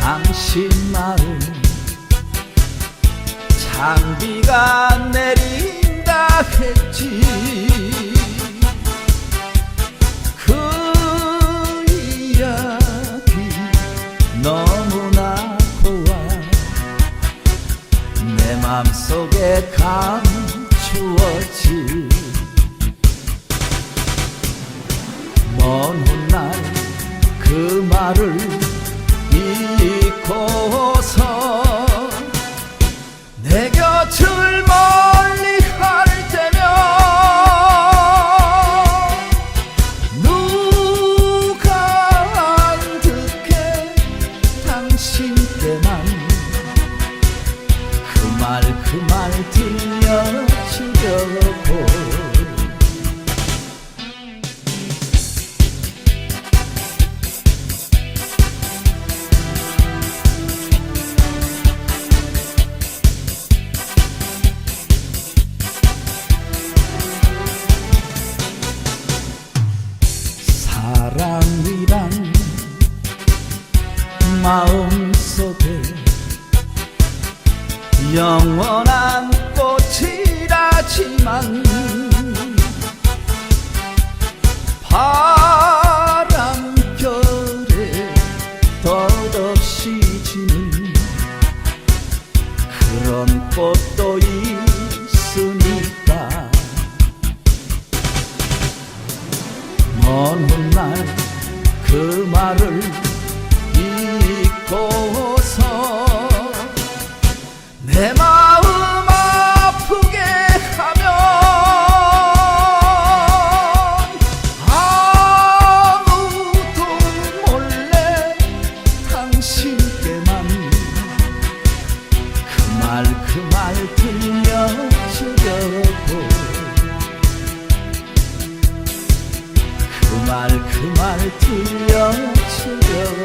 당신 마음 장비가 내린다 했지. 그 이야기 너무나 고와 내 맘속에 감추었지. 먼 훗날 그 말을 말그말 들려주려고 사랑이란 마음속에 영원한 꽃이라지만 바람결에 덧없이 지는 그런 꽃도 있으니까. 먼 훗날 그 말을 당신께만 그 말 그 말 들려주려고. 그 말 그 말 들려주려고